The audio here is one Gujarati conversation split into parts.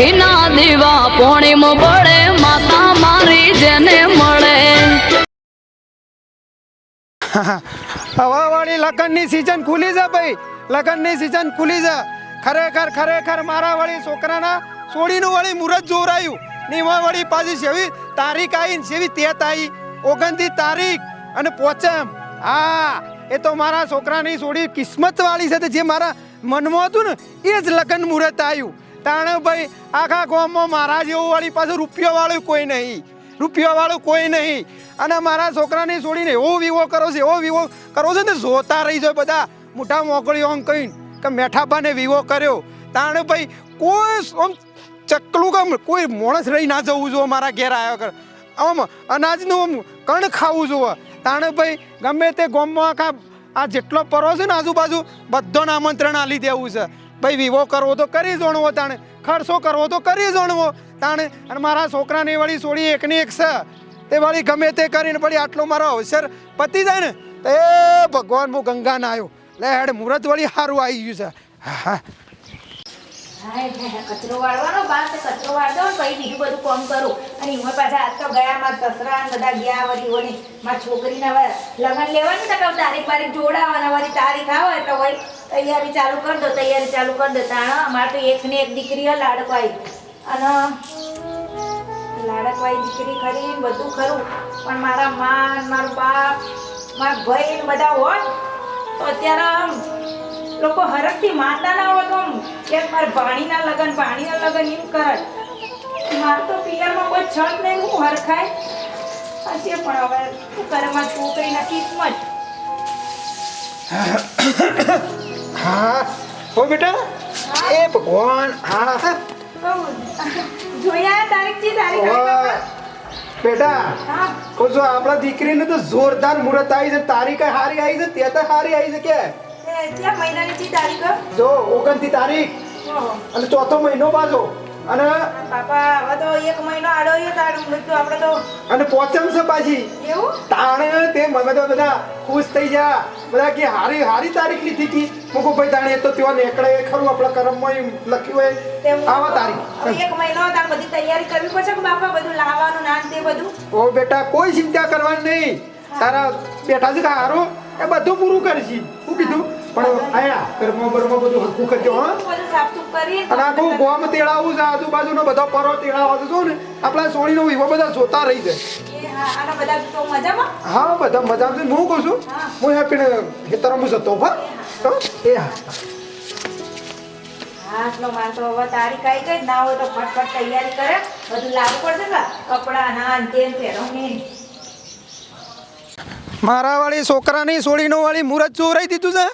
ઘીના દીવા પોણીમ પડે માતા મારી જેને મળે. હવા વાળી લગનની સિઝન ખુલી છે ભાઈ. લગનની સિઝન ખુલી છે. ખરેખર ખરેખર મારા વળી છોકરાના સોડીનું વળી મુહૂર્ત જોરાયું નીમાં વળી પાછી સેવી તારીખ આવી ને સેવી તેત આવી ઓગણતી તારીખ અને પોચમ. હા, એ તો મારા છોકરાની સોડી કિસ્મત વાળી છે જે મારા મનમાં હતું ને, એ જ લગન મુહૂર્ત આવ્યું તાણે ભાઈ, આખા ગામમાં મારા જેવું વાળી પાસે રૂપિયો વાળું કોઈ નહીં. રૂપિયા વાળું કોઈ નહીં. અને મારા છોકરાને છોડીને એવો વિવો કરો છે, એવો વિવો કરો છે ને જોતા રહી જાય બધા. મોટા મોકળીઓ આમ કહીને કે મેઠાબાને વિવો કર્યો. તાણે ભાઈ, કોઈ આમ ચકલું કામ, કોઈ માણસ રહી ના જવું જોઈએ મારા ઘેર આવ્યા કર આમ અનાજનું આમ કણ ખાવું જોઈએ. તાણે ભાઈ, ગમે તે ગામમાં આખા આ જેટલો પરો છે ને આજુબાજુ, બધાને આમંત્રણ આલી દેવું છે. ભાઈ, વિવો કરવો તો કરી જોણવો તાણે, ખર્ચો કરવો તો કરી જોણવો તાણે, અને મારા છોકરાને વળી છોડી એકની એક છે. તે વળી ગમે તે કરીને વળી આટલો મારો અવસર પતી જાય ને એ ભગવાન હું ગંગા ના આવ્યો લે હેડ મુહૂર્ત વળી સારું આવી ગયું છે. હા હા. કચરો વાળવાનો તો કચરો વાળ દો પછી બીજું બધું કોમ કરું. અને એમાં પાછા આજ તો ગયા, મારા સસરા બધા ગયા, વળી હોય મારા છોકરીના લગ્ન લેવાની તો તારીખ બારીખ જોડાવાના, વળી તારીખ આવે એટલે વળી તૈયારી ચાલુ કરી દો, તૈયારી ચાલુ કરી દો. તાણ, અમારે તો એક ને એક દીકરી લાડકવાઈ અને લાડકવાઈ દીકરી ખરી બધું ખરું, પણ મારા મા મારું બાપ, મારા ભાઈ બધા હોય, તો અત્યારે લોકો હરખથી માનતા ના હોય તો આમ કે મારે ભાણીના લગન ભાણીના લગન એમ કરે. મારે તો પિયરમાં કોઈ છત નહીં હું હરખાય. હશે પણ હવે શું કરે? મારી છોકરીના કિસ્મત. હા. ઓ બેટા એ ભગવાન હા. જોયા તારીખ ચી તારીખ? બેટા કહું છું આપણા દીકરીને તો જોરદાર મુહૂર્ત આવી છે. તારીખ હારી આવી છે તે તો હારી આવી છે કે? એ મહિનાની તારીખ? જો ઓગણતી તારીખ. અને ચોથો મહિનો બાજો. અને બાપા હવે તો એક મહિનો આડો રહ્યો તારું મૃત્યુ આપણે તો અને પોચમ છે પાછી. એવું? તાણે તે મને તો બધા ખુશ થઈ જા બધા કે હારી હારી તારીખ લીધી હતી મૂકો ભાઈ તાણે તો ત્યાં નીકળે. ખરું આપણા કરમમાં લખ્યું હોય. આવા તારીખ. એક મહિનો તાર બધી તૈયારી કરવી પડશે કે બાપા બધું લાવવાનું નાન તે બધું? ઓ બેટા કોઈ ચિંતા કરવાની નહીં. તારા બેઠા છે કે એ બધું પૂરું કરશી શું કીધું? પણ આયા કર્મો બર્મો બધું હરખું કરજો હા. અને આખું ગોમ તેડાવું છે આજુબાજુનો બધો પરો તેડાવો છે ને આપણા સોણીનો વિવો બધા જોતા રહી જાય. હા બધા મજા છે હું કહું છું હા. હેપી ખેતર હું જતો હા. તો એ હા. હા એટલો માર તો હવે આવી ગઈ ના હોય તો ફટફટ તૈયારી કરે. બધું લાવવું પડશે ને કપડાં તેલ પહેરવણી મારા વાળી છોકરાની સોળીનો વાળી મુહૂર્ત ચોરાઈ દીધું છે.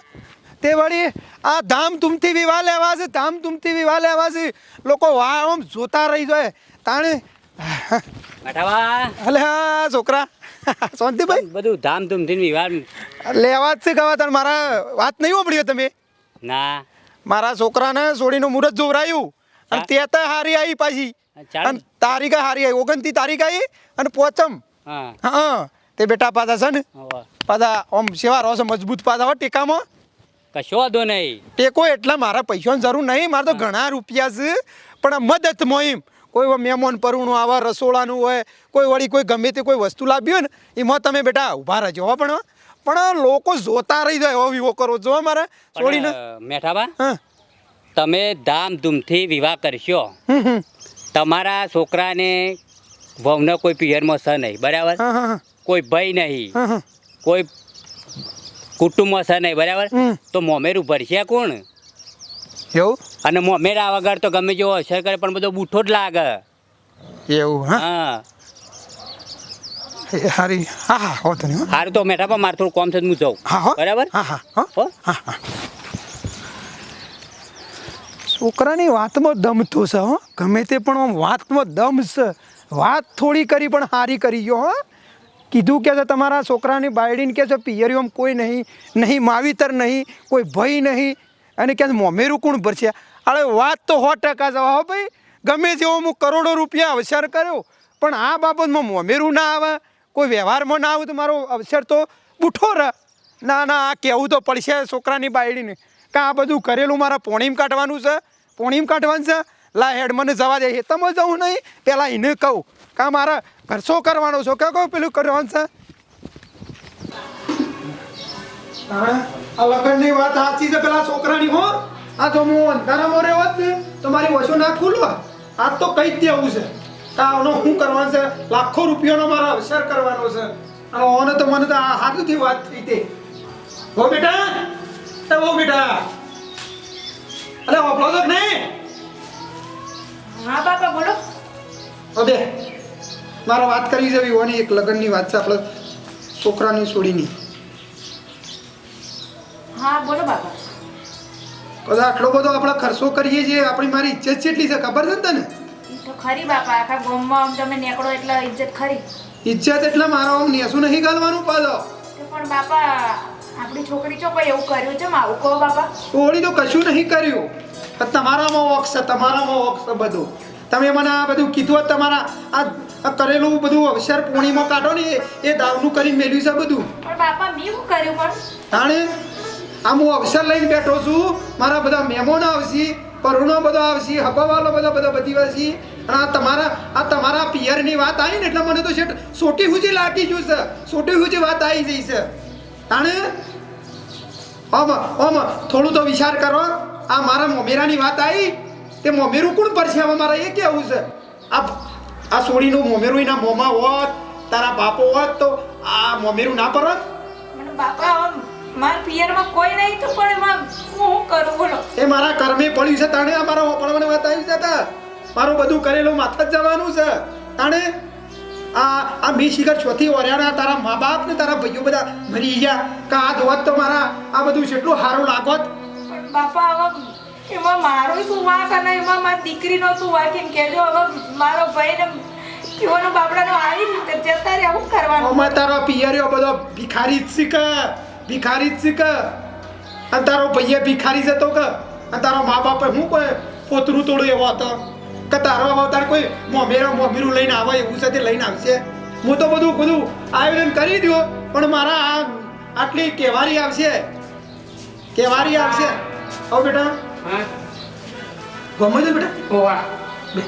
તે વળી આ ધામધૂમથી વિવાહ લેવા છે ધામધૂમથી વિવાહ લેવા છે. લોકો વાહ આમ જોતા રહી જાય. તાણે અલે હા છોકરા. શાંતિભાઈ? બધું ધામધૂમથી વિવાહ લેવા જ છે કહેવા તાર મારા વાત નહીં સાંભળી હોય તમે? ના. મારા છોકરાને છોડીનું મુહૂર્ત જોવરાયું. અને તે તો હારી આવી પાછી. અને તારીખ હારી આવી ઓગણતી તારીખ આવી અને પોચમ. હા. તે બેટા પાછા છે ને. પાછા આમ સેવા રહો છે મજબૂત પાછા હો ટેકામાં. કશો વાંધો નહીં. ટેકો એટલા મારા પૈસાની જરૂર નહીં મારે તો ઘણા રૂપિયા છે પણ મદદ મોહિમ. કોઈ મહેમાન પરુણું આવા રસોડાનું હોય કોઈ વળી કોઈ ગમે તે કોઈ વસ્તુ લાવી હોય ને એમાં તમે બેટા ઊભા રહેજો હો પણ પણ લોકો જોતા રહી જાય એવો વિવો કરો જો મારે. છોડીને મેઠાબા તમે ધામધૂમથી વિવાહ કરશો. તમારા છોકરાને વહુને કોઈ પિયરમાં સ નહીં બરાબર? કોઈ ભાઈ નહીં. કોઈ કુટુંબમાં છે નહીં બરાબર. તો મોમેરું ભરશે કોણ? એવું? અને મોમેરા વગર તો ગમે જેવો અસર કરે પણ બધો બૂઠો જ લાગે. એવું હા? હારી હા હા હો. તો હારું તો મેઠા મેઠાબા મારે થોડું કોમ છે હું જાઉં બરાબર? હા હા હો. હો. હા હા. છોકરાની વાતમાં દમ તો છે હો. ગમે તે પણ આમ વાતમાં દમ છે. વાત થોડી કરી પણ હારી કરી ગયો હો. કીધું કે છે, તમારા છોકરાની બાયડીને કે છે, પિયરીઓમાં કોઈ નહીં નહીં, માવીતર નહીં, કોઈ ભય નહીં. અને કે મોમેરું કોણ ભરશે. અરે વાત તો સો ટકા જવા હો ભાઈ. ગમે તેવો હું કરોડો રૂપિયા અવસર કર્યો, પણ આ બાબતમાં મોમેરું ના આવે. કોઈ વ્યવહારમાં ના આવે તો મારો અવસર તો બુઠો રહે. ના ના, આ કહેવું તો પડશે છોકરાની બાયડીને કે આ બધું કરેલું મારા પોણીમ કાઢવાનું છે, પોણીમ કાઢવાનું છે. લા હેડ મને જવા દે. તમે જવું નહીં. પહેલાં એને કહું. કા મારા ખર્ચો કરવાનો છો? કે કહું પેલું કરવાનું છે હા, આ લગનની વાત સાચી છે પેલા છોકરાની હો. આ તો હું અંધારામાં રહ્યો હોત ને તો મારી વસો ના ખુલવા આ તો કઈ જ દેવું છે. આનો શું કરવાનું છે? લાખો રૂપિયાનો મારો અવસર કરવાનો છે. અને ઓને તો મને તો આ હાથથી વાત થઈ તે. હો બેટા તે હો બેટા. અરે ઓપલો તો નહીં? હા બાપા બોલો. અબે મારે વાત કરવી છે વિવાની એક લગ્નની વાત છે આપણે છોકરાની છોડીની હા બોલો બાપા. કદાચ આટલો બધો આપણે ખર્ચો કરીએ છીએ આપણી મારી ઇજ્જત કેટલી છે ખબર છે ને તને? તો ખરી બાપા આખા ગામમાં આમ તમે નીકળો એટલે ઇજ્જત ખરી. ઇજ્જત એટલે મારો આમ નેસું નહીં ગાલવાનું પાલો પણ બાપા આપણી છોકરી ચો કોઈ એવું કર્યું છે મારું કહો બાપા. છોડી તો કશું નહીં કર્યું. પણ તમારામાં છે તમારામાં છે બધું. તમે મને આ બધું કીધું તમારા આ આ કરેલું બધું અવસર પૂર્ણિમાં કાઢો ને એ- દાવનું કરી મેળવ્યું છે બધું. પણ બાપા મેં શું કર્યું પણ? તાણે આમ હું અવસર લઈને બેઠો છું મારા બધા મહેમાનો આવશે પરુણો બધો આવશે હબાવાલો બધો બધો બધી આવશે. અને આ તમારા આ તમારા પિયરની વાત આવી ને એટલે મને તો શેઠ સોટી હુજી લાગી ગયું છે. સોટી હુજી વાત આવી જઈ છે. તાણે ઓમ ઓમ થોડું તો વિચાર કરો. આ મારા મોમેરાની વાત આવી. તે મોમેરું કોણ પડશે હવે મારે એ કેવું છે? આ આ સોડીનું મોમેરું એના મોમાં હોત તારા બાપો હોત તો આ મોમેરું ના પરત? બાપા મારા પિયરમાં કોઈ નહીં તો પણ એમાં હું કરું બોલો? એ મારા કર્મે પડ્યું છે તાણે આ મારા ઓપણવાની છે કા મારું બધું કરેલું માથા જ જવાનું છે. તાણે આ આ મી શિખર ચોથી ઓર્યાના તારા મા બાપ ને તારા ભાઈઓ બધા મરી ગયા. કા આ તો મારા આ બધું કેટલું સારું લાગોત. પણ બાપા હવે એમાં મારો શું વાંક અને એમાં મારી દીકરીનો શું વાંક એમ કેજો હવે મારો ભાઈ ને કીવાનો બાપડાનો આવી જતા રે શું કરવાનું? આમાં તારો પિયરિયો બધો ભિખારી જ શીખ ભિખારી જ શીખ અને તારો ભાઈએ ભિખારી છે તો કે અને તારો મા બાપે હું કોઈ પોતરું તોડું એવો હતો? કે તારો અવતાર કોઈ મોમેરો મોમેરું લઈને આવે, એવું તે લઈને આવશે? હું તો બધું બધું આયોજન કરી દો પણ મારા આટલી કેવારી આવશે? કેવારી આવશે? આવ બેટા. હા. ગમે છે બેટા. ઓવા બે.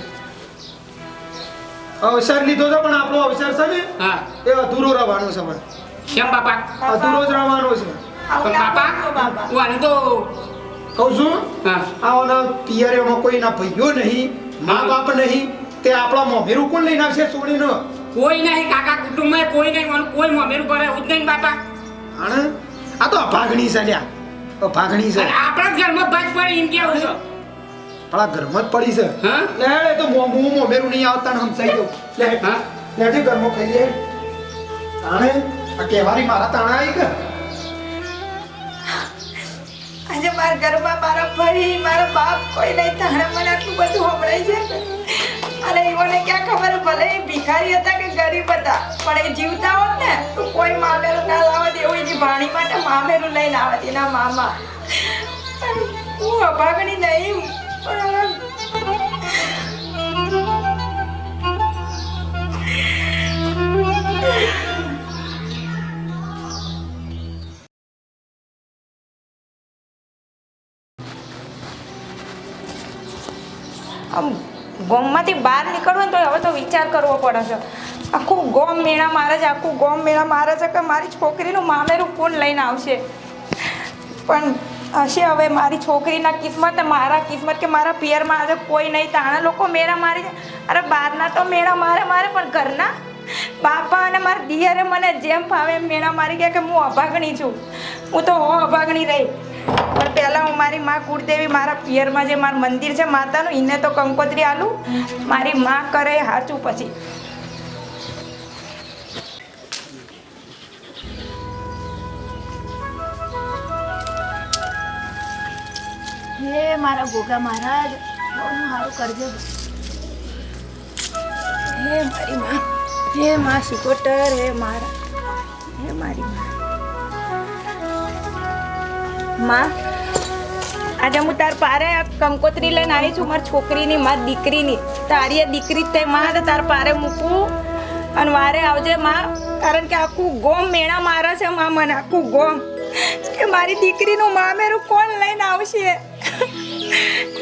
અવસર લીધો છે પણ આપણો અવસર છે ને? હા. એ અધૂરો રહેવાનો છે પણ. કેમ બાપા? અધૂરો જ રહેવાનો છે. પણ બાપા આને તો કહું છું? હા. આઓના પિયરેમાં કોઈના ભાઈઓ નહીં મા બાપ નહીં તે આપણા મોમેરું કોણ લઈને આવશે છોડીનો કોઈ નહીં કાકા કુટુંબમાં કોઈ નહીં કોઈ મમેરું પડે એવું જ નહીં બાપા. આણે? આ તો અભાગણી છે લ્યા. અભાગણી છે. આપણા જ ઘરમાં ભાજ પડી એમ કેવું છે? આપણા ઘરમાં જ પડી છે. હા? લે તો મો- હું મોમેરું નહીં આવતા ને સમજાઈ દઉં. લે હા? લેટી ઘરમાં ખાઈ લે. તાણે આ કેવારી મારા તાણા આવી કે? આજે મારા ઘરમાં મારા ફરી મારા બાપ કોઈ નહીં તાણે મને આટલું બધું સંભળાય છે. અને એઓને ક્યાં ખબર? ભલે એ ભિખારી હતા કે ગરીબ હતા, પણ એ જીવતા હોત ને, તો કોઈ મામેરું ના લાવત, એવું એની ભાણી માટે મામેરું લઈને આવત એના મામા. હું અભાગણી નહીં, પણ ગોમમાંથી બહાર નીકળવું ને તો હવે તો વિચાર કરવો પડે છે. આખું ગોમ મેળા મારે છે, આખું ગોમ મેળા મારે છે કે મારી છોકરીનું મામેરું કોણ લઈને આવશે. પણ હશે હવે મારી છોકરીના કિસ્મત મારા કિસ્મત કે મારા પિયરમાં આજે કોઈ નહીં. તાણા લોકો મેળા મારી અરે બહારના તો મેળા મારે મારે, પણ ઘરના? બાપા અને મારા દિયરે મને જેમ ફાવે એમ મેળા મારી ગયા કે હું અભાગણી છું. હું તો હો અભાગણી રહી. પણ પહેલાં હું મારી મા કુળદેવી, મારા પિયરમાં જે મારું મંદિર છે, માતાનું એને તો કંકોત્રી આલું. મારી મા કરે હાચું પછી. હે મારા ગોગા મહારાજ, બહુ સારું કરજો. હે મારી માં, હે માં સુકોટર, હે મારા, હે મારી માં. માં. આજે હું તાર પારે કંકોત્રી લઈને આવી છું, મારી છોકરીની, મારી દીકરીની. તારી દીકરી જ થઈ માં તો તાર પારે મૂકું. અને વારે આવજે માં, કારણ કે આખું ગોમ મેળા મારે છે માં મને, આખું ગોમ. કે મારી દીકરીનું મામેરું કોણ લઈને આવશે?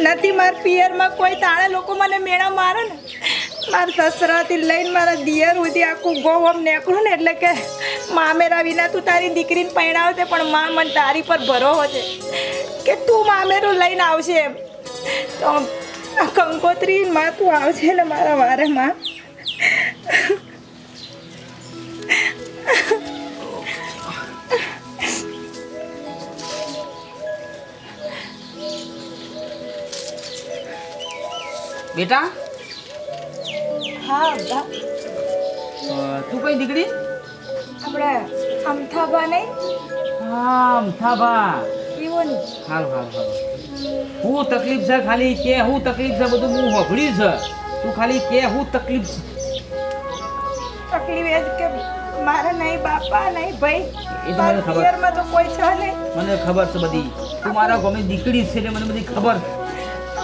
નથી, મારા પિયરમાં કોઈ તાળા લોકો મને મેળા મારે ને. મારા સસરાથી લઈને મારા દિયર સુધી આખું ગોવમ નીકળું ને એટલે કે મામેરા વિના તું તારી દીકરીને પરણાવશે પણ મા મને તારી પર ભરોસો છે કે તું મામેરું લઈને આવશે એમ. તો કંકોત્રી માં તું આવશે ને મારા વારે માં બેટા? હા બા. તું કઈ દીકરી? આપણે અમથાબા નહીં હા અમથાભા એવો હાલ હાલ હાલ હું તકલીફ છે ખાલી કે હું તકલીફ છે બધું હું હોભળ્યું છે. તું ખાલી કે હું તકલીફ છે. તકલીફ એ જ કે મારે નહીં બાપા નહીં ભાઈ. એ તો મને ખબર. તો કોઈ છે નહીં. મને ખબર છે બધી. તું મારા ગમે દીકરી છે એટલે મને બધી ખબર.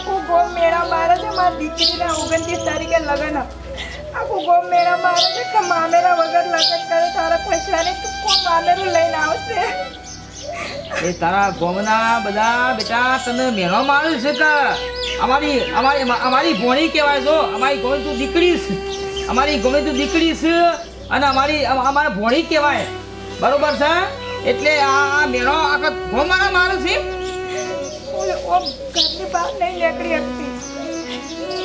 હું ગોમ મેળા મારે છે મારી દીકરીના ઓગણત્રીસ તારીખે લગ્ન. આખું ગોમ મેળા મારે છે કે મામેરા વગર લગ્ન કરે તારા પૈસા નહીં તું કોણ મામેરું લઈને આવશે? એ તારા ગોમના બધા બેટા તને મેળો માર્યો છે કે? અમારી અમારી અમારી ભોણી કહેવાય છો. અમારી ગોમ તું દીકરી છે. અમારી ગોમી તું દીકરી છે અને અમારી અમારા ભોણી કહેવાય. બરોબર છે? એટલે આ આ મેળો આખા ગોમારા મારે છે? ઓમ ઘરની બહાર નહીં નીકળી શકતી.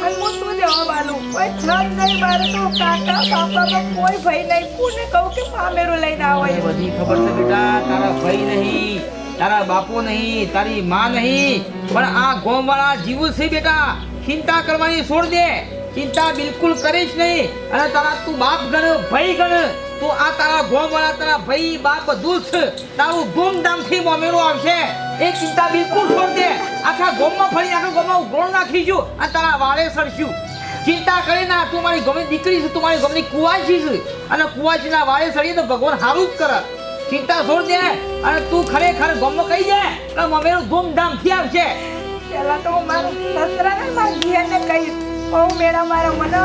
અને હું શું જવાબ આલું કોઈ છે નહીં મારે તો કાકા બાપામાં કોઈ ભાઈ નહીં. કોને કહું કે મામેરું લઈને આવો મને બધી ખબર છે બેટા તારા ભાઈ નહીં તારા બાપો નહીં તારી માં નહીં. પણ આ ગોમવાળા જીવું છે બેટા ચિંતા કરવાની છોડ દે. ચિંતા બિલકુલ કરીશ નહીં. અને તારા તું બાપ ગણ ભાઈ ગણ તું આ તારા ગોમવાળા તારા ભાઈ બાપ બધું જ તારું ધૂમધામથી મોમેરો આવશે. એ ચિંતા બિલકુલ છોડ દે. આખા ગોમમાં ફરી આખા ગોમમાં ઉઘોળ નાખીશું અને તારા વાળે સરશું ચિંતા કરી ના તું મારી ગમે દીકરી છે તું મારી ગમની કુવાસી છે. અને કુવાસીના વાળે સળીએ તો ભગવાન સારું જ કરે. ચિંતા છોડ દે અને તું ખરેખર ગમો કહી દે કે મમેરું ધૂમધામથી આવશે. પહેલા તો હું મારા સસરાને મારા જીયાને કહીશ બહુ મેળા મારા મને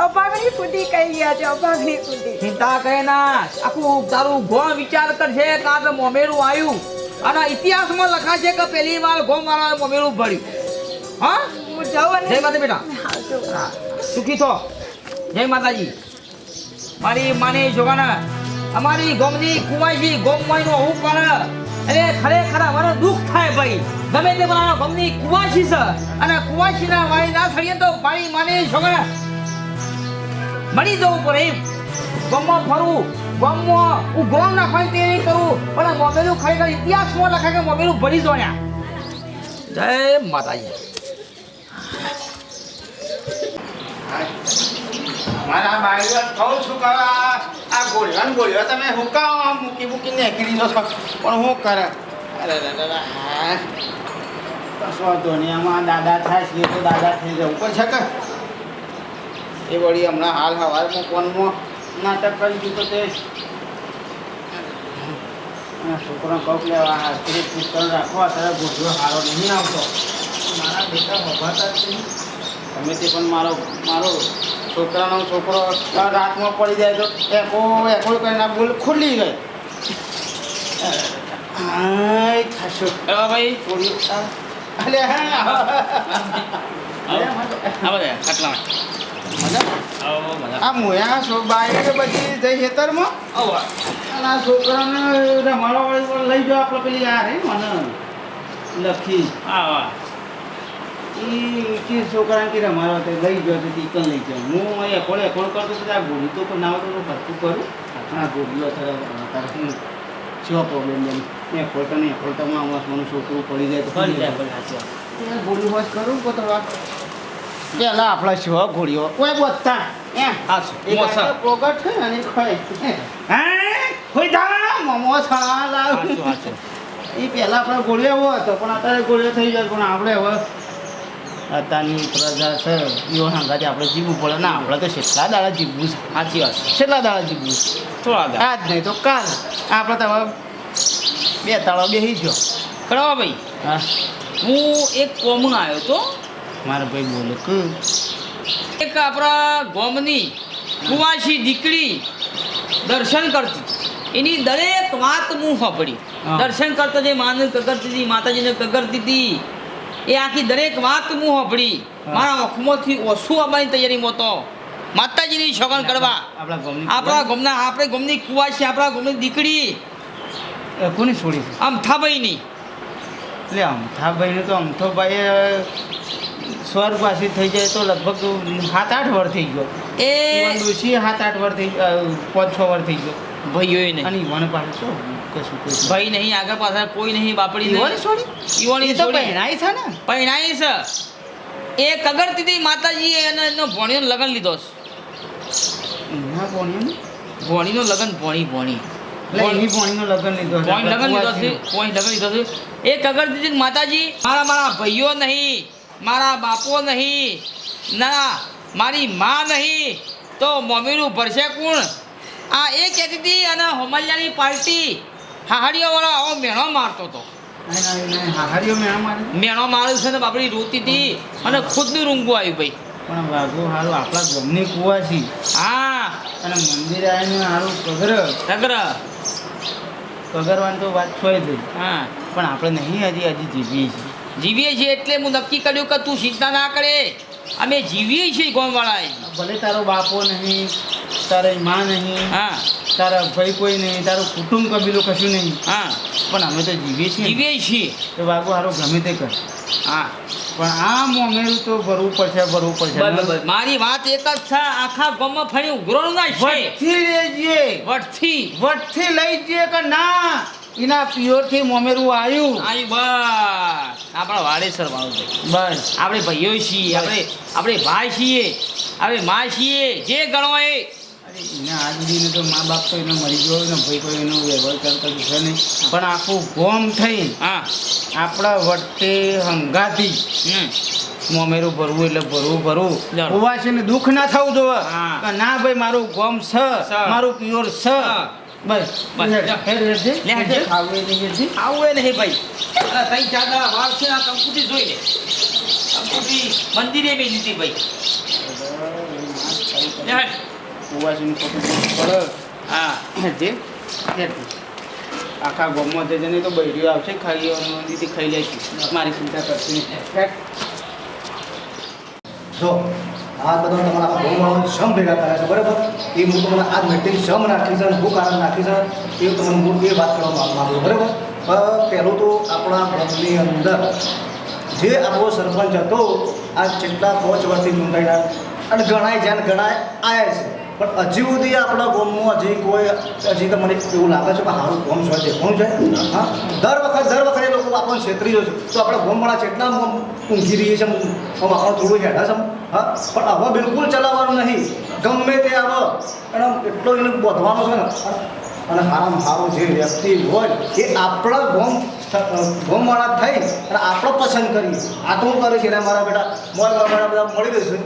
અભાગણી સુધી કહી ગયા છે અભાગણી સુધી ચિંતા કરે ના આખું તારું ગોળ વિચાર કરશે કાં તો મમેરું આવ્યું અને ઇતિહાસમાં લખાશે કે પહેલી વાર ગોમ મારા મમેરું ભર્યું. હા? અને જય માતા બેટા. સુખી થો. જય માતાજી. મારી માની જોગાના અમારી ગોમની કુમાઈજી ગોમવાઈનો હું પણ એટલે ખરેખર અમારે દુઃખ થાય ભાઈ. ગમે તે મારા ગોમની કુવાસી છે. અને કુવાસીના વાળી ના થઈએ તો મારી માની જોગાના મળી જવું પડે એમ. ગોમમાં ફરવું ગોમમાં હું ગોમ નાખવાની તે કરું પણ મોમેલું ખરેખર ઇતિહાસમાં લખાય કે મોમેલું ભરી જોયા જય માતાજી. મારા ભાઈઓ કહું છું કે આ ગોળીઓ ને તમે હુકાવો આમ મૂકી મૂકીને નીકળી દો છો? પણ હું કરે? અરે હા. કશો દુનિયામાં દાદા થાય છે તો દાદા થઈ જવું પડશે કે? એ વળી હમણાં હાલ હવાર મૂકવાનું નાટક કરી દીધું તે આ છોકરાને કહું કે આ હાથથી પુસ્તક રાખો અત્યારે ગોળીઓ સારો નહીં આવતો. મારા બેટા ભભાતા જ નહીં. તમે તે પણ મારો મારો છોકરાનો છોકરો રાતમાં પડી જાય તો એકો એકો કરીને ના બોલ ખુલ્લી ગઈ હાય ખાશો. ભાઈ. છોડ્યું અલે હા. આ મોયા છો બાઈક બધી જઈ ખેતરમાં? અને આ છોકરાને રમાડવા વાળી લઈ જાઓ આપણે પેલી આ રે મને લખી. એ છોકરાને કે રમાડવા તે લઈ ગયો તો ટીકન લઈ ગયો હું એ એકોળ એકોળ કરતો તો આ ગોળી તો ના આવતો તો ભરતું કરું. આ ગોળીઓ તારે શું શું પ્રોબ્લેમ બેન એ ખોલતા નહીં ખોલતામાં આમાં મને છોકરું પડી જાય તો પડી જાય ગોળી હોશ કરું તો પેલા આપણા શું ગોળીઓ કોઈ બોતતા એ હા? મોસા પોગટ છે અને ખોય હે? ખોઈ જા મમો છા લાવ એ પહેલા આપણે ગોળીઓ એવો હતો પણ અત્યારે ગોળીઓ થઈ જાય પણ આપણે હવે અત્યારની પ્રજા છે એવો આપણે જીવવું પડે. ના આપણે તો કેટલા દાડા જીવવું છે. સાચી વાત કેટલા દાડા જીવવું છે? થોડા આજ નહીં તો કાલ. આપણે તો બે તાળો બેસી ગયો. કરાવા ભાઈ. હા. હું એક કોમમાં આવ્યો તો મારા ભાઈ બોલો કે. એક આપણા ગોમની કુવાસી દીકરી દર્શન કરતી. એની દરેક વાત હું સાંભળી. દર્શન કરતા જે માને કગરતી હતી માતાજીને કગરતી હતી એ આખી દરેક વાત હું સાંભળી. મારા ઓખમાંથી ઓછું આવવાની તૈયારીમાં મોતો. માતાજીની શોગન કરવા. આપણા ગામની આપણા ગામના કુવાસી આપણા ગોમની દીકરી. કોની છોડી આમ થાભાઈની એટલે અમથાભાઈને તો અમથોભાઈ સ્વર્ગવાસી થઈ જાય તો લગભગ સાત આઠ વર્ષ થઈ ગયો. એ ડોશી સાત આઠ વર્ષ થઈ પાંચ છ વર્ષ થઈ ગયો. ભાઈઓ નહીં. અને ઈવન પાસે શું? કશું કશું ભાઈ નહીં આગળ પાછળ કોઈ નહીં બાપડી નહીં. છોડી? ઈવોની તો છોડી. છે ને. પહેણાઈ છે. એ કગરતી હતી માતાજીએ એને એનો ભોણીનો લગન લીધો છે. એના ભોણિયાનું? ભોણીનો લગન ભોણી ભોણી ભોણીનું માતાજી મારા મારા ભાઈઓ નહીં. મારા બાપો નહીં ના મારી મા નહીં તો મમ્મીનું ભરશે કોણ? આ એ કહેતી હતી અને હોમલિયાની પાર્ટી હાહાડીઓવાળો આવો મેણો મારતો હતો. મેણો મારે? છે ને બાપડી રોતી હતી અને ખુદનું રૂંગું આવ્યું ભાઈ પણ વાઘો હારું આપણા ગમની કુવાસી હા. અને મંદિર આવીને હારું કગર. કગર. કગરવાની તો વાત છોય થઈ હા. પણ આપણે નહીં હજી હજી જીવીએ છીએ. જીવીએ છીએ એટલે હું નક્કી કર્યું કે તું ચિંતા ના કરે. અમે જીવીએ છીએ ગોમવાળાએ. ભલે તારો બાપો નહીં તારે માં નહીં હા. તારા ભાઈ કોઈ નહીં તારું કુટુંબ કબીલું કશું નહીં. હા. પણ અમે તો જીવીએ છીએ જીવીએ છીએ. તો બાપુ હારું ગમે તે કર. હા. પણ આ મોમેરું તો ભરવું પડશે ભરવું પડશે. મારી વાત એક જ છે આખા ગમમાં ફરી ઉઘરોળું ના છે. વટથી લેજે. વટથી. વટથી લઈ જઈએ કે ના? એના પિયોરથી મોમેરું આવ્યું આઈ બસ. આપણા વાડેસર વાળું બસ. આપણે ભાઈઓ છીએ આપણે આપણે ભાઈ છીએ આપણે મા છીએ જે ગણો એ. એના આજ સુધીને તો મા બાપ તો એને મરી ગયો ને ભાઈ કોઈ એનો વ્યવહાર કરતા છે નહીં. પણ આખું ગોમ થઈ હા. આપણા વટતે હંગાથી હમ. મોમેરું ભરવું એટલે ભરવું ભરવું. ઉવાસીને દુઃખ ના થવું જોવે. હા. ના ભાઈ મારું ગોમ છ સ. મારું પિયોર સ. હા. બસ બસ. લે, હેડ. ખાવું નહીં. આવું નહીં ભાઈ તઈ ચાદા વાર છે આ કંકુટી જોઈ લે કંકુટી મંદિરે બી લીધી ભાઈ લે પડે. હા જે. આખા ગામમાં જજે નહીં તો બૈરીઓ આવશે ખાઈ દીદી ખાઈ લેશે મારી ચિંતા હેડ. જો આ બધા તમારા ભગવાન શમ ભેગા કરે છે, બરાબર? એ હું તમને આ મીટિંગ શમ નાખી છે હું કારણ નાખી છે. એ તમને હું એ વાત કરવા માગું બરાબર? પહેલું તો આપણા ગામની અંદર જે આપણો સરપંચ હતો, આ કેટલા પાંચ વર્ષથી ચૂંટાયેલા અને ગણાય જ્યાં ગણાય આવ્યા છે. પણ હજી સુધી આપણા ગામમાં હજી કોઈ, હજી તો મને એવું લાગે છે કે સારું ગામ છે દેખાણું છે? હા? દર વખત, દર વખતે લોકો આપણને છેતરી જો છે. તો આપણે ગામવાળા કેટલા ઊંઘી રહીએ છીએ આપણને થોડું હેઠા છે. હા, પણ હવે બિલકુલ ચલાવવાનું નહીં. ગમે તે આવે. અને એટલો એને બોધવાનો છે ને. અને સારામાં સારો જે વ્યક્તિ હોય, એ આપણા ગોમ ગોમવાળા થઈ અને આપણો પસંદ કરી આ તો હું કરીશ એના મારા બેટા મોય મારા બધા મળી જશે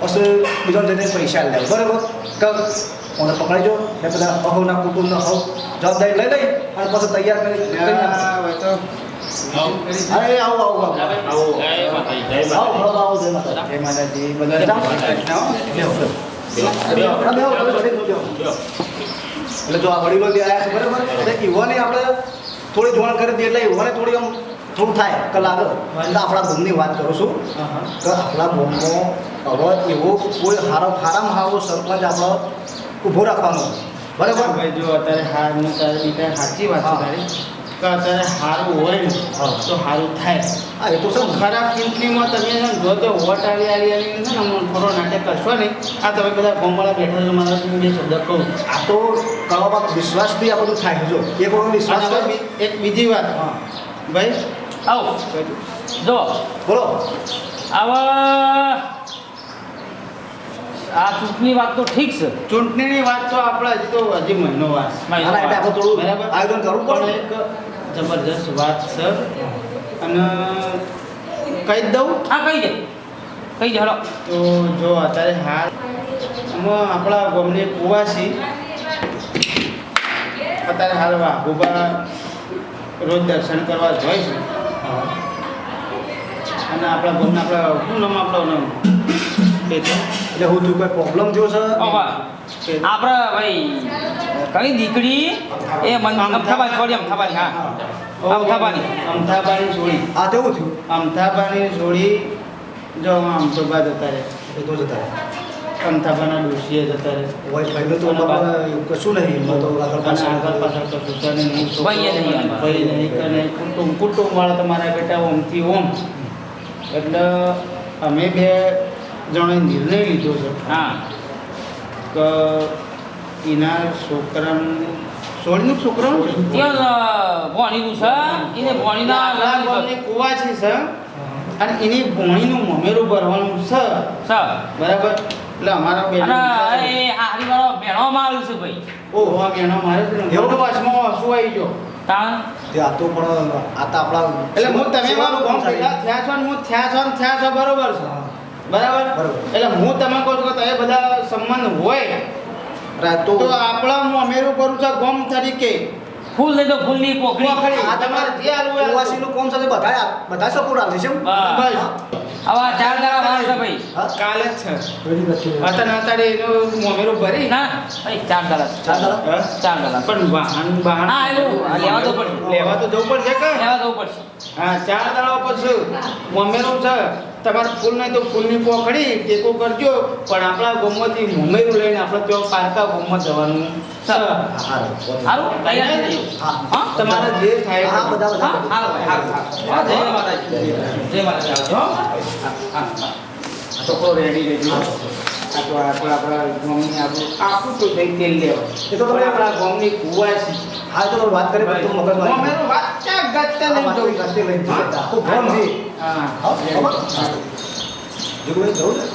પછી બીજો જઈને પૈસા લે બરાબર? મને પકડાઈ જો ને બધા અહોના કુટુંબનો હવ જવાબદારી લઈ લઈ અને પછી તૈયાર કરી આવો. આવો આવો આવો. આવો. આવો આવો જય માતા જય માતાજી. બધા એટલે જો આ વડીલો જે આવ્યા છે બરાબર? એટલે ઈવોને આપણે થોડી જોણ કરી દઈએ એટલે ઈવોને થોડી આમ થોડું થાય કલાક. એટલે આપણા ગામની વાત કરું છું કે આપણા ગામમાં હવે એવો કોઈ સારો સારામાં સારો સરપંચ આપણો ઊભો રાખવાનો. બરાબર? ભાઈ જો અત્યારે હાર હું તારે બીજા સાચી વાત છે. તારી. કે અત્યારે સારું હોય ને તો સારું થાય. હા એ તો છે ખરાબ ચૂંટણીમાં તમે છે ને જો તો વોટ આવી આવી આવીને છે ને થોડો નાટક કરશો ને આ તમે બધા ગોમવાળા બેઠા છો મારા બે શબ્દ કહું. આ તો કરવામાં વિશ્વાસથી આ બધું થાય જો. એક વખત વિશ્વાસ એક બીજી વાત. હા. ભાઈ આવો. જો. બોલો. આવા. આ ચૂંટણી વાત તો ઠીક છે. ચૂંટણીની વાત તો આપણે હજી તો હજી મહિનો વાસ એટલે આપણે થોડું બરાબર? આયોજન કરવું પણ પડે. એક જબરજસ્ત વાત છે અને કહી દઉં? હા કહી દે. કહી દે હલો. તો જો અત્યારે હાલ આપણા ગામની કુવાસી અત્યારે હાલ વાઘુબા રોજ દર્શન કરવા જોઈ છે. અને આપણા ગમને આપણા શું નામ આપણા એટલે હું તું કોઈ પ્રોબ્લેમ થયો છે? આપણે ભાઈ કઈ દીકરી એ મન અમથાબાઈ છોડી અમથાબાઈ હા. અમથાબાની. અમથાબાની છોડી. આ તેવું થયું. અમથાબાની છોડી જો આમ તો બા જતા રહે. એ તો જતા રહે. અમથાબાના ડોસીએ જતા રહે. હોય ભાઈને તો કશું નહીં. તો આગળ પાછળ કશું છે નહીં. ભાઈ નહીં. ભાઈ નહીં. અને કુટુંબ વાળા તમારા બેટા ઓમથી ઓમ. એટલે અમે બે જણે નિર્ણય લીધો છે. હા. કે એના છોકરાનું સોળનું છોકરાનું? ભોણીનું છે. એને ભોણીના કુવા છે સર. છે અને એની ભોણીનું મમેરું ભરવાનું છે. સર. બરાબર? એટલે અમારા બેન એ હારી વાળો ભેણો મારું છે ભાઈ. ઓહો આ મારે છે આવી ગયો. તે આ તો પણ આ તો આપણા એટલે હું તમે મારું સેવાનું થયા છો ને? હું થયા છો ને થયા છો બરોબર છે. બરાબર એટલે હું તમે કહું છું કે તમે બધા સંબંધ હોય તો તો આપણા હું અમેરું કરું છું ગોમ તરીકે ફૂલ નહીં તો ફૂલની પોખરી. આ તમારે જે હાલવું. કુવાસીનું કોમ સાથે બધા બધા સપોર્ટ આપે છે? બસ. આવા ચાર દાડા વાર છે ભાઈ હા? કાલે જ છે અતન ગુડ. એનો મોમેરો એનું મમેરું ભરી ના ભાઈ ચાર દાડા. ચાર દાડા? ચાર દાડા પણ વાહન વાહન હા, એનું લેવા તો પડશે. લેવા તો જવું પડશે કે લેવા જવું પડશે હા ચાર દાડા પછી મોમેરો છે તમારે ફૂલ નહીં તો ફૂલની પોખડી ટેકો કરજો. પણ આપણા ગોમમાંથી મુંબઈનું લઈને આપણે ત્યાં પારકા ગોમમાં જવાનું. તમારે જે થાય હા, બધા હા હા. હા, જય માતાજી. જય માતાજી. હા, છોકરો રેડી રહેજો આ તો આપણે આપણા ગોમની આપણું આખું તો જઈ તેલ લેવા. એ તો આપણા ગોમની કુવાસી. હા તો વાત કરી પણ તું મગજમાં આવી. મમેરું વાત ક્યાં ગત્તા તો જવું જાતે લઈને જતા. આખું ગામ છે. હા ખબર? જુગભાઈ જવું છે?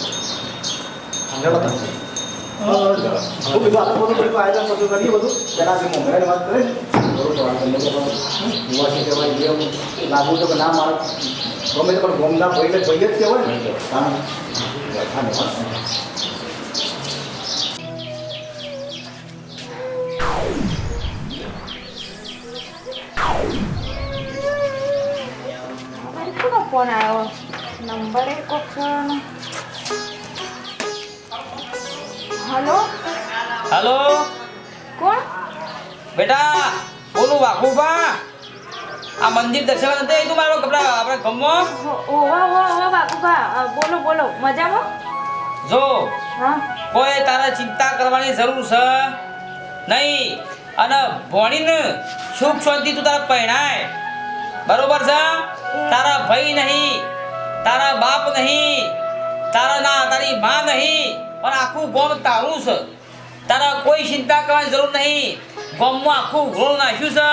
સમજાવો તમે. હું કીધું આપણે બધું થોડીક આયોજન બધું કરીએ બધું પહેલા જે મોંઘવારીની વાત કરે ને, તો જે લાગુ તો કે ના મારો ગમે તે પણ ગોમના ભાઈ જ ભાઈ જ કહેવાય ને ફોન આવ્યો નંબર એ કોક હલો હલો કોણ? બેટા બોલું વાઘુભા આ મંદિર દર્શન નથી તું મારો કપડા આપણે ગમો. ઓવા ઓવા ઓવા અ, બોલો બોલો. મજામાં? જો હા. કોઈ તારા ચિંતા કરવાની જરૂર છે? નહીં. અને ભણીને સુખ શાંતિ તું તારા પહેણાય બરોબર છે? તારા ભાઈ નહીં, તારા બાપ નહીં, તારા ના, તારી માં નહીં, પણ આખું ગોમ તારું છે. તારા કોઈ ચિંતા કરવાની જરૂર નહીં. ગોમમાં આખું ઘોળ નાખ્યું છે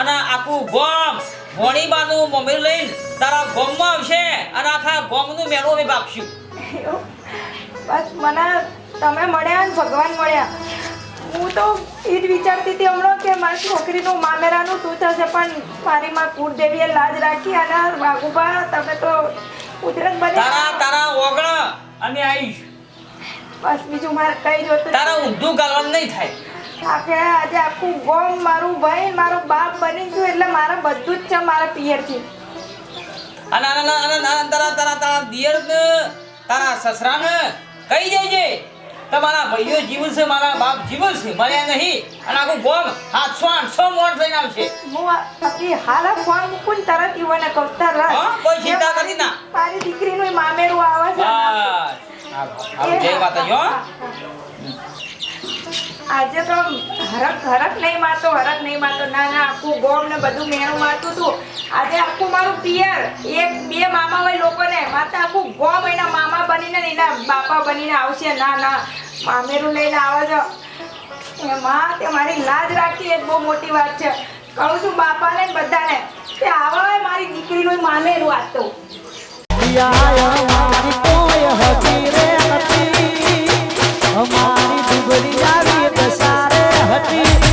અને આખું ગોમ ભણીબાનું મમ્મી લઈને તારા ગોમમાં આવશે અને આખા ગોમનું મેળો અમે બાપશું. બસ, મને તમે મળ્યા ભગવાન મળ્યા. હું તો એ જ વિચારતી હતી હમણાં કે મારી છોકરીનું મામેરાનું શું થશે પણ મારી માં કુળદેવીએ લાજ રાખી અને વાઘુબા તમે તો કુદરત બને તારા તારા ઓગળ અને આવીશ બસ બીજું મારે કઈ જોતું તારા ઊંધું ગાલવાનું નહીં થાય. આખે આજે આખું ગોમ મારું ભાઈ મારો બાપ બની ગયું એટલે મારે બધું જ છે મારા પિયરથી. અને અને તારા તારા તારા દિયર તારા સસરા ને કહી દેજે. તમારા ભાઈઓ જીવન છે મારા બાપ જીવન છે મળ્યા નહીં. અને આખું ગોમ સાતસો આઠસો મોણ થઈને આવશે. હું આ- આખી ફોન મૂકું ને તરત ઈવોને કવતા રાખ. હા, કોઈ ચિંતા કરી ના. મારી દીકરીનું મામેરું આવે છે જય માતાજી હો. આજે તો હરક હરક નહીં મારતો હરક નહીં મારતો. ના ના, આખું ગોમ ને બધું મેણું મારતું હતું. આજે આખું મારું પિયર, એક, બે મામા હોય લોકોને માતા આખું ગોમ એના મામા બનીને એના બાપા બનીને આવશે. ના ના, મામેરું લઈને આવે છે એ માં, તે મારી લાજ રાખી એ બહુ મોટી વાત છે. કહું છું બાપાને બધાને કે આવા મારી દીકરીનું મામેરું આજ તો. મારી કોઈ હતી રે Madrid.